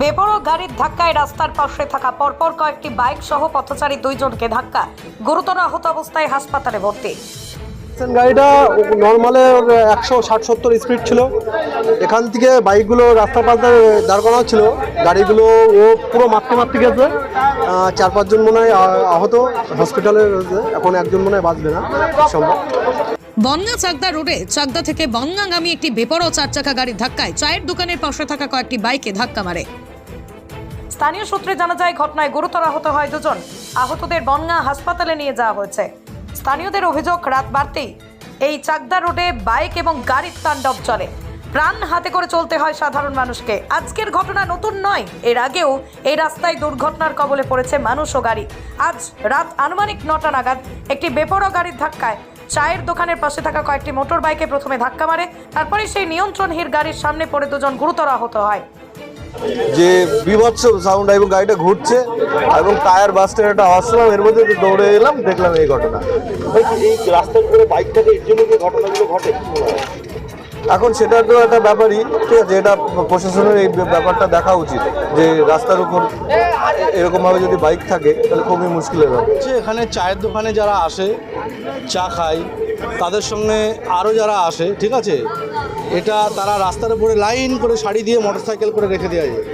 বেপরোয়া গাড়ির ধাক্কায় রাস্তার পাশে থাকা পরপর কয়েকটি বাইক সহ পথচারী দুইজনকে ধাক্কা। গুরুতর আহত অবস্থায় হাসপাতালে ভর্তি। গাড়িটা নর্মালে একশো ষাট সত্তর স্পিড ছিল। এখান থেকে বাইকগুলো রাস্তার পাশে দাঁড় করানো ছিল। গাড়িগুলো ও পুরো মারতে মারতে গেছে। চার পাঁচজন মনে হয় আহত। হসপিটালে রয়েছে। এখন একজন মনে হয় বাঁচবে না। সম্ভব। বনগা চাকদা রোডে চাকদা থেকে বনগাগামী একটি বেপরোয়া চার চাকা গাড়ির ধাক্কায় চায়ের দোকানের পাশে থাকা কয়েকটি বাইকে ধাক্কা মারে। স্থানীয় সূত্রে জানা যায়, ঘটনায় গুরুতর আহত হয় দুজন। আহতদের বনগা হাসপাতালে নিয়ে যাওয়া হয়েছে। স্থানীয়দের অভিযোগ, রাত বাড়তেই এই চাকদা রোডে বাইক এবং গাড়ির তাণ্ডব চলে। প্রাণ হাতে করে চলতে হয় সাধারণ মানুষকে। আজকের ঘটনা নতুন নয়। এর আগেও এই রাস্তায় দুর্ঘটনার কবলে পড়েছে মানুষ ও গাড়ি। আজ রাত আনুমানিক নটা নাগাদ একটি বেপরোয়া গাড়ির ধাক্কায় চায়ের দোকানের পাশে থাকা কয়েকটি মোটর বাইকে প্রথমে ধাক্কা মারে তারপরে সেই নিয়ন্ত্রণহীন গাড়ির সামনে পড়ে দুজন গুরুতর আহত হয়। যে বিভৎস সাউন্ড এবং গাড়িটা ঘুরছে এবং টায়ার বাস্টের একটা আওয়াজ এর মধ্যে দৌড়ে এলাম, দেখলাম এই ঘটনা? এখন সেটা তো একটা ব্যাপারই, ঠিক আছে, এটা প্রশাসনের এই ব্যাপারটা দেখা উচিত, যে রাস্তার উপর এরকমভাবে যদি বাইক থাকে, তাহলে খুবই মুশকিলের ব্যাপার এখানে চায়ের দোকানে যারা আসে, চা খায় তাদের সঙ্গে আরও যারা আসে ঠিক আছে? এটা তারা রাস্তার উপরে লাইন করে শাড়ি দিয়ে মোটরসাইকেল করে রেখে দেওয়া যায়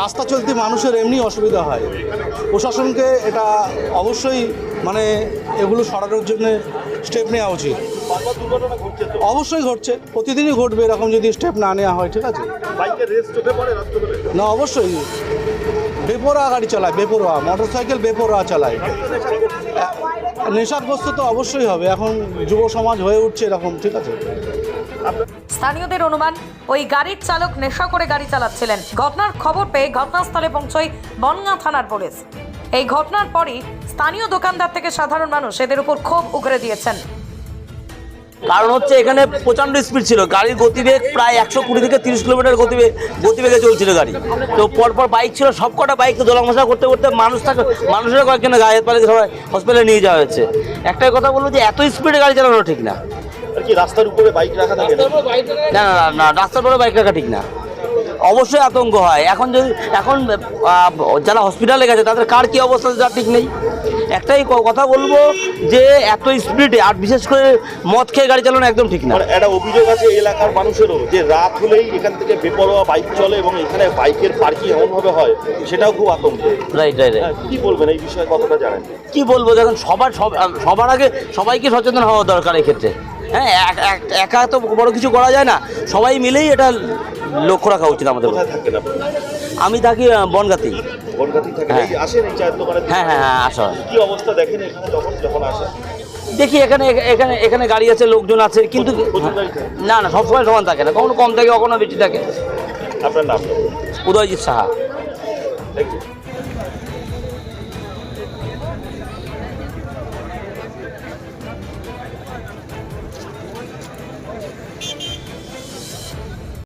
রাস্তা চলতি মানুষের এমনি অসুবিধা হয়। প্রশাসনকে এটা অবশ্যই মানে এগুলো সরানোর জন্য স্টেপ নেওয়া উচিত। অবশ্যই ঘটছে। প্রতিদিনই ঘটবে এরকম যদি স্টেপ না নেওয়া হয় ঠিক আছে? না অবশ্যই। বেপরোয়া গাড়ি চালায় বেপরোয়া। মোটরসাইকেল বেপরোয়া চালায়। নেশাগ্রস্ত তো অবশ্যই হবে। এখন যুব সমাজ হয়ে উঠছে এরকম, ঠিক আছে? স্থানীয়দের অনুমান, ওই গাড়ির চালক নেশা করে গাড়ি চালাচ্ছিলেন। ঘটনার খবর পেয়ে ঘটনাস্থলে পৌঁছয় বনগাঁ থানার পুলিশ। এই ঘটনার পরই স্থানীয় দোকানদার থেকে সাধারণ মানুষ এদের উপর ক্ষোভ উগরে দিয়েছেন। কারণ হচ্ছে এখানে প্রচণ্ড স্পিড ছিল। গাড়ির গতিবেগ প্রায় একশো কুড়ি থেকে তিরিশ কিলোমিটার গতিবেগ গতিবেগে চলছিল গাড়ি। তো পরপর বাইক ছিল সব কটা বাইককে দোলামশা করতে করতে মানুষ থাকে মানুষের কয়েকজন গায়ে পালে সবাই হসপিটালে নিয়ে যাওয়া হয়েছে। একটাই কথা বলব যে এত স্পিডে গাড়ি চালানো ঠিক না। কি রাস্তার উপরে বাইক রাখা থাকে না? না না রাস্তার পরে বাইক রাখা ঠিক না। অবশ্যই আতঙ্ক হয়। এখন যদি এখন যারা হসপিটালে গেছে তাদের কার কি অবস্থা যা ঠিক নেই। একটাই কথা বলব যে এত স্পিডে আর বিশেষ করে মদ খেয়ে গাড়ি চালানো একদম ঠিক না। মানে একটা অভিযোগ আছে এলাকার মানুষেরও যে রাত হলেই এখান থেকে বেপরোয়া বাইক চলে এবং এখানে বাইকের পার্কিং এমনভাবে হয় সেটাও খুব আতঙ্ক। রাইট রাইট হ্যাঁ, কি বলবেন এই বিষয়ে কতটা জানেন? কি বলব দেখুন সবার সব- সবার আগে সবাইকে সচেতন হওয়া দরকার এক্ষেত্রে হ্যাঁ এক- তো বড় কিছু করা যায় না। সবাই মিলেই এটা লক্ষ্য রাখা উচিত আমাদের আমি থাকি বনগাতি। থাকেন। হ্যাঁ। এই আসেন এই চায়ের দোকানে হ্যাঁ হ্যাঁ হ্যাঁ আসা। হয়। কি অবস্থা দেখেন এখানে যখন যখন আসেন? দেখি এখানে এখানে এখানে গাড়ি আছে লোকজন আছে কিন্তু না না সবসময় সমান থাকে না। কখনো কম থাকে কখনো বেশি থাকে। আপনার নাম? উদয়জিৎ সাহা। Thank you